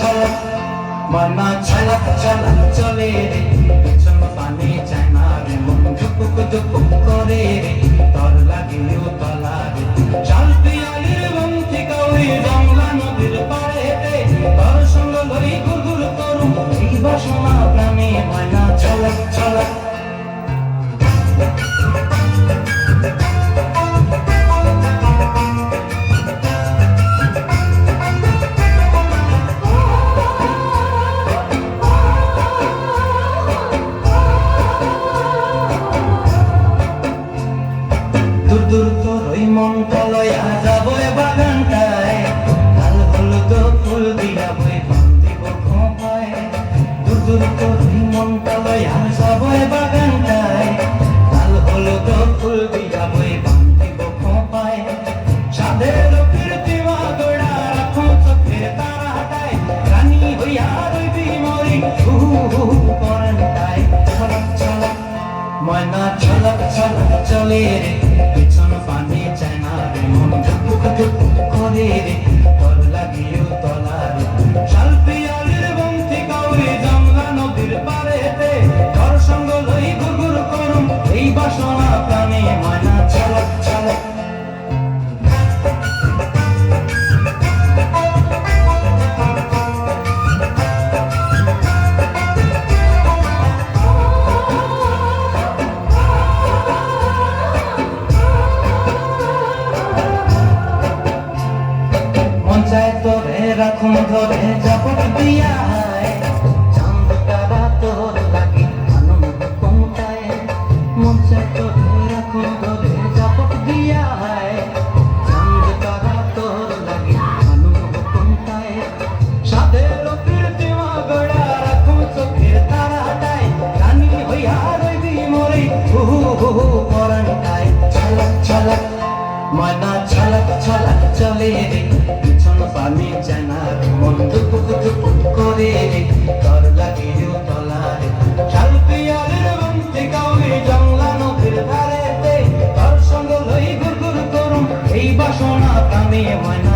চলো মানা চলো চলো চলে রে চলো পানে চায় না রে মন ঝুকুক ঝুকুক করে রে তর লাগিলেও তলা তোর ওই মনটা লয়া যাব বাগানটায়। লাল হলুদ ফুল দিয়া বই বান্ধিব খোঁপায় দূর দূর তোর ওই মনটা লয়া যাব বাগানটায়। লাল হলুদ ফুল দিয়া বই ময়না ঝলক ঝলক চলে রে। পিছন পানি চায় না রে মন ধুপুক করে রে। রাখুন ধরে জাপট দিয়া চাঁদ তারা তোর লাগি আনন্দ কমতায় মন চায় তোরে চাঁদ তারা তোর লাগি আনন্দ চলে এই বাসনা কামে হয় না